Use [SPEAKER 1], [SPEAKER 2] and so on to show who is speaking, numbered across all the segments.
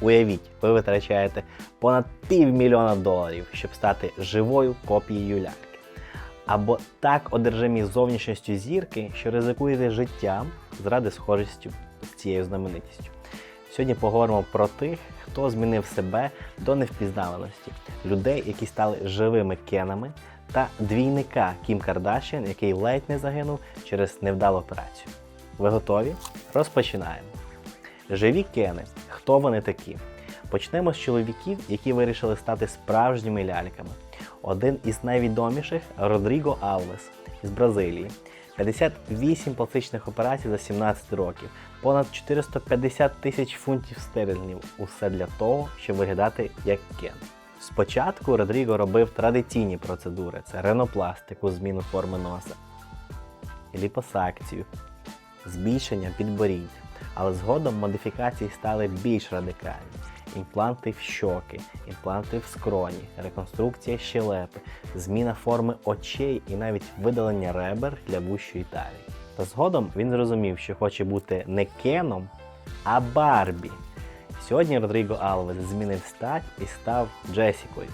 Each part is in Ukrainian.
[SPEAKER 1] Уявіть, ви витрачаєте понад півмільйона доларів, щоб стати живою копією ляльки. Або так одержимі зовнішністю зірки, що ризикуєте життям заради схожістю цією знаменитістю. Сьогодні поговоримо про тих, хто змінив себе до невпізнаваності, людей, які стали живими кенами, та двійника Кім Кардашян, який ледь не загинув через невдалу операцію. Ви готові? Розпочинаємо. Живі кени. Хто вони такі? Почнемо з чоловіків, які вирішили стати справжніми ляльками. Один із найвідоміших Родріго Алвес з Бразилії. 58 пластичних операцій за 17 років, понад 450 тисяч фунтів стерлінгів. Усе для того, щоб виглядати як кен. Спочатку Родріго робив традиційні процедури: це ренопластику, зміну форми носа, ліпосакцію, збільшення підборіддя. Але згодом модифікації стали більш радикальні. Імпланти в щоки, імпланти в скроні, реконструкція щелепи, зміна форми очей і навіть видалення ребер для вущої талії. Та згодом він зрозумів, що хоче бути не Кеном, а Барбі. Сьогодні Родріго Алвес змінив стать і став Джесікою.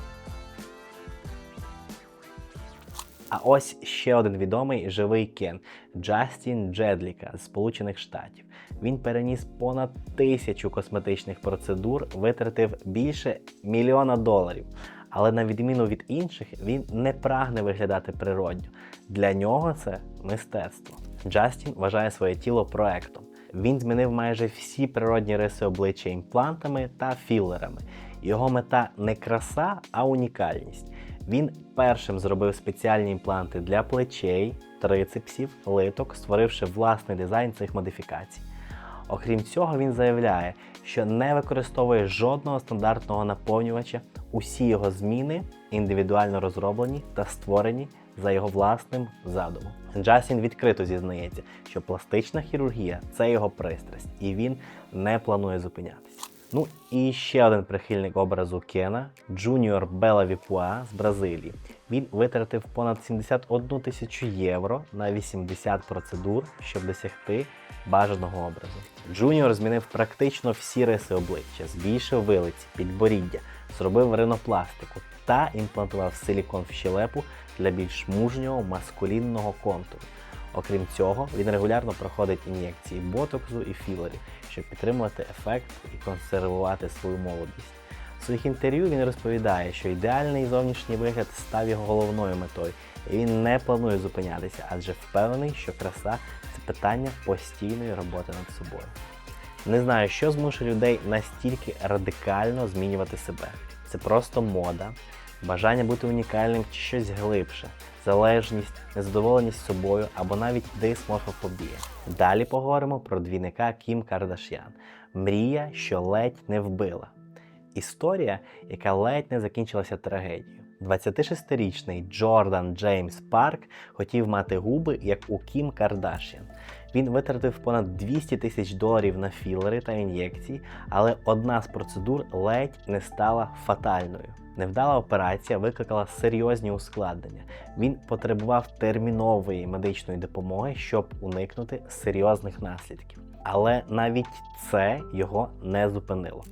[SPEAKER 1] А ось ще один відомий живий Кен Джастін Джедліка з Сполучених Штатів. Він переніс понад тисячу косметичних процедур, витратив більше мільйона доларів. Але на відміну від інших, він не прагне виглядати природньо. Для нього це мистецтво. Джастін вважає своє тіло проектом. Він змінив майже всі природні риси обличчя імплантами та філерами. Його мета не краса, а унікальність. Він першим зробив спеціальні імпланти для плечей, трицепсів, литок, створивши власний дизайн цих модифікацій. Окрім цього, він заявляє, що не використовує жодного стандартного наповнювача. Усі його зміни індивідуально розроблені та створені за його власним задумом. Джастін відкрито зізнається, що пластична хірургія це його пристрасть, і він не планує зупинятися. Ну і ще один прихильник образу Кена Джуніор Бела Віпуа з Бразилії. Він витратив понад 71 тисячу євро на 80 процедур, щоб досягти бажаного образу. Джуніор змінив практично всі риси обличчя, збільшив вилиці, підборіддя, зробив ринопластику та імплантував силікон в щелепу для більш мужнього маскулінного контуру. Окрім цього, він регулярно проходить ін'єкції ботоксу і філерів, щоб підтримувати ефект і консервувати свою молодість. В своїх інтерв'ю він розповідає, що ідеальний зовнішній вигляд став його головною метою, і він не планує зупинятися, адже впевнений, що краса це питання постійної роботи над собою. Не знаю, що змушує людей настільки радикально змінювати себе. Це просто мода, бажання бути унікальним чи щось глибше, залежність, незадоволеність собою або навіть дисморфофобія. Далі поговоримо про двійника Кім Кардашян. Мрія, що ледь не вбила. Історія, яка ледь не закінчилася трагедією. 26-річний Джордан Джеймс Парк хотів мати губи, як у Кім Кардашян. Він витратив понад 200 тисяч доларів на філери та ін'єкції, але одна з процедур ледь не стала фатальною. Невдала операція викликала серйозні ускладнення. Він потребував термінової медичної допомоги, щоб уникнути серйозних наслідків. Але навіть це його не зупинило.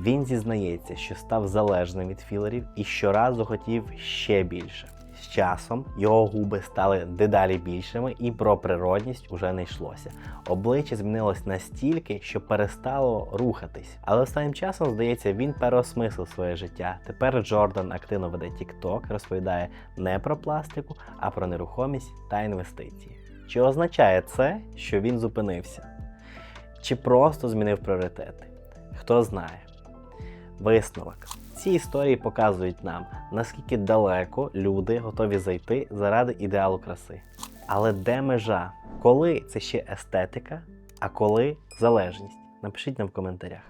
[SPEAKER 1] Він зізнається, що став залежним від філерів і щоразу хотів ще більше. З часом його губи стали дедалі більшими, і про природність уже не йшлося. Обличчя змінилось настільки, що перестало рухатись. Але останнім часом, здається, він переосмислив своє життя. Тепер Джордан активно веде TikTok, розповідає не про пластику, а про нерухомість та інвестиції. Чи означає це, що він зупинився? Чи просто змінив пріоритети? Хто знає. Висновок. Ці історії показують нам, наскільки далеко люди готові зайти заради ідеалу краси. Але де межа? Коли це ще естетика, а коли залежність? Напишіть нам в коментарях.